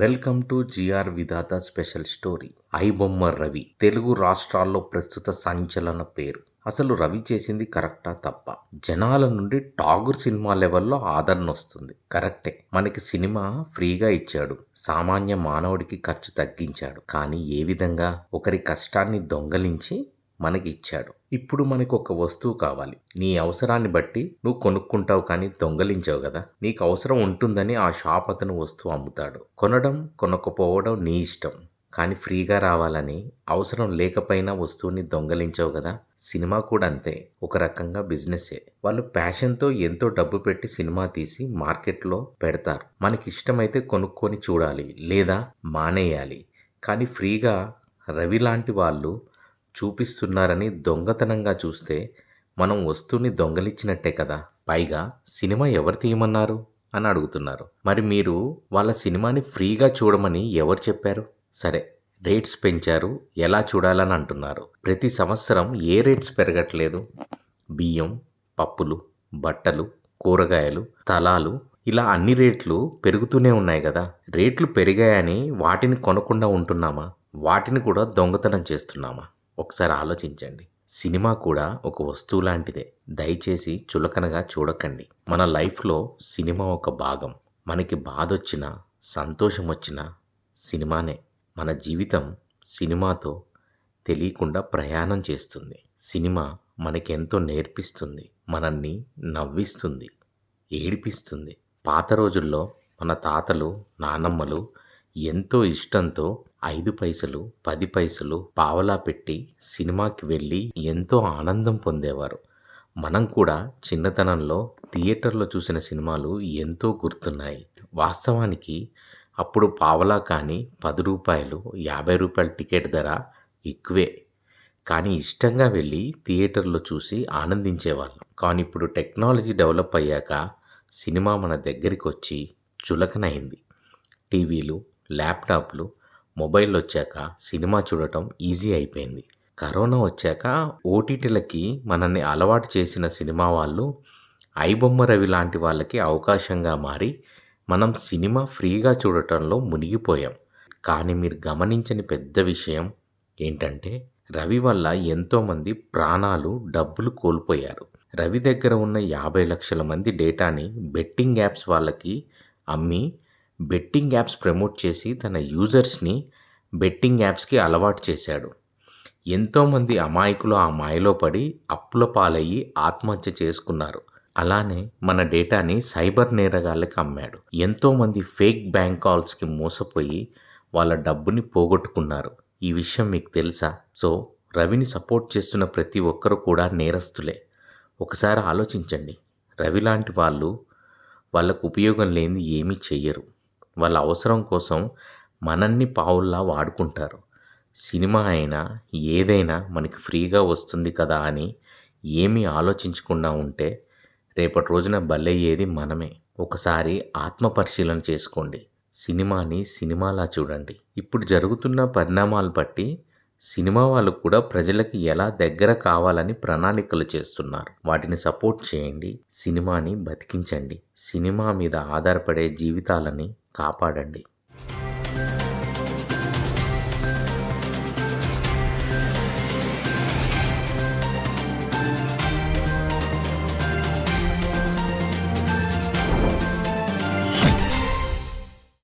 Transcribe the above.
Welcome to G R Vidhatha special story. IBomma Ravi Telugu రాష్ట్రాల్లో ప్రస్తుత సంచలన పేరు. అసలు రవి చేసింది కరెక్టా తప్ప? జనాల నుండి టాగూర్ సినిమా లెవెల్లో ఆదరణ వస్తుంది. కరెక్టే. మనకి సినిమా ఫ్రీగా ఇచ్చాడు. సామాన్య మానవుడికి ఖర్చు తగ్గించాడు. కానీ ఏ విధంగా? ఒకరి కష్టాన్ని దొంగలించి మనకి ఇచ్చాడు ఇప్పుడు మనకు ఒక వస్తువు కావాలి. నీ అవసరాన్ని బట్టి నువ్వు కొనుక్కుంటావు కానీ దొంగలించావు కదా? నీకు అవసరం ఉంటుందని ఆ షాప్ అతను వస్తువు అమ్ముతాడు. కొనడం కొనకపోవడం నీ ఇష్టం. కానీ ఫ్రీగా రావాలని అవసరం లేకపోయినా వస్తువుని దొంగలించావు కదా? సినిమా కూడా అంతే. ఒక రకంగా బిజినెసే వాళ్ళు ప్యాషన్తో ఎంతో డబ్బు పెట్టి సినిమా తీసి మార్కెట్లో పెడతారు. మనకి ఇష్టమైతే కొనుక్కొని చూడాలి. లేదా మానేయాలి. కానీ ఫ్రీగా రవి లాంటి వాళ్ళు చూపిస్తున్నారని దొంగతనంగా చూస్తే మనం వస్తువుని దొంగలిచ్చినట్టే కదా. పైగా సినిమా ఎవరు తీయమన్నారు అని అడుగుతున్నారు. మరి మీరు వాళ్ళ సినిమాని ఫ్రీగా చూడమని ఎవరు చెప్పారు? సరే రేట్స్ పెంచారు ఎలా చూడాలని అంటున్నారు. ప్రతి సంవత్సరం ఏ రేట్స్ పెరగట్లేదు? బియ్యం పప్పులు బట్టలు కూరగాయలు స్థలాలు ఇలా అన్ని రేట్లు పెరుగుతూనే ఉన్నాయి కదా. రేట్లు పెరిగాయని వాటిని కొనకుండా ఉంటున్నామా? వాటిని కూడా దొంగతనం చేస్తున్నామా? ఒకసారి ఆలోచించండి. సినిమా కూడా ఒక వస్తువు లాంటిదే. దయచేసి చులకనగా చూడకండి. మన లైఫ్లో సినిమా ఒక భాగం. మనకి బాధ వచ్చినా సంతోషం వచ్చినా సినిమానే. మన జీవితం సినిమాతో తెలియకుండా ప్రయాణం చేస్తుంది. సినిమా మనకెంతో నేర్పిస్తుంది. మనల్ని నవ్విస్తుంది. ఏడిపిస్తుంది. పాత రోజుల్లో మన తాతలు నానమ్మలు ఎంతో ఇష్టంతో ఐదు పైసలు పది పైసలు పావలా పెట్టి సినిమాకి వెళ్ళి ఎంతో ఆనందం పొందేవారు. మనం కూడా చిన్నతనంలో థియేటర్లో చూసిన సినిమాలు ఎంతో గుర్తున్నాయి. వాస్తవానికి అప్పుడు పావలా కానీ పది రూపాయలు యాభై రూపాయల టికెట్ ధర ఎక్కువే. కానీ ఇష్టంగా వెళ్ళి థియేటర్లో చూసి ఆనందించేవాళ్ళం. కానీ ఇప్పుడు టెక్నాలజీ డెవలప్ అయ్యాక సినిమా మన దగ్గరికి వచ్చి చులకనైంది. టీవీలు ల్యాప్టాప్లు మొబైల్ వచ్చాక సినిమా చూడటం ఈజీ అయిపోయింది. కరోనా వచ్చాక ఓటీటీలకి మనల్ని అలవాటు చేసిన సినిమా వాళ్ళు ఐబొమ్మ రవి లాంటి వాళ్ళకి అవకాశంగా మారి మనం సినిమా ఫ్రీగా చూడటంలో మునిగిపోయాం. కానీ మీరు గమనించని పెద్ద విషయం ఏంటంటే రవి వల్ల ఎంతోమంది ప్రాణాలు డబ్బులు కోల్పోయారు. రవి దగ్గర ఉన్న యాభై లక్షల మంది డేటాని బెట్టింగ్ యాప్స్ వాళ్ళకి అమ్మి బెట్టింగ్ యాప్స్ ప్రమోట్ చేసి తన యూజర్స్ని బెట్టింగ్ యాప్స్కి అలవాటు చేశాడు. ఎంతోమంది అమాయకులు ఆ మాయలో పడి అప్పుల పాలయ్యి ఆత్మహత్య చేసుకున్నారు. అలానే మన డేటాని సైబర్ నేరగాళ్ళకి అమ్మాడు. ఎంతోమంది ఫేక్ బ్యాంక్ కాల్స్కి మోసపోయి వాళ్ళ డబ్బుని పోగొట్టుకున్నారు. ఈ విషయం మీకు తెలుసా? సో రవిని సపోర్ట్ చేస్తున్న ప్రతి ఒక్కరు కూడా నేరస్తులే. ఒకసారి ఆలోచించండి. రవి లాంటి వాళ్ళు వాళ్ళకు ఉపయోగం లేని ఏమీ చెయ్యరు. వాళ్ళ అవసరం కోసం మనల్ని పావుల్లా వాడుకుంటారు. సినిమా అయినా ఏదైనా మనకి ఫ్రీగా వస్తుంది కదా అని ఏమీ ఆలోచించకుండా ఉంటే రేపటి రోజున బలయ్యేది మనమే. ఒకసారి ఆత్మ పరిశీలన చేసుకోండి. సినిమాని సినిమాలా చూడండి. ఇప్పుడు జరుగుతున్న పరిణామాలు బట్టి సినిమా వాళ్ళు కూడా ప్రజలకి ఎలా దగ్గర కావాలని ప్రణాళికలు చేస్తున్నారు. వాటిని సపోర్ట్ చేయండి. సినిమాని బతికించండి. సినిమా మీద ఆధారపడే జీవితాలని కాపాడండి.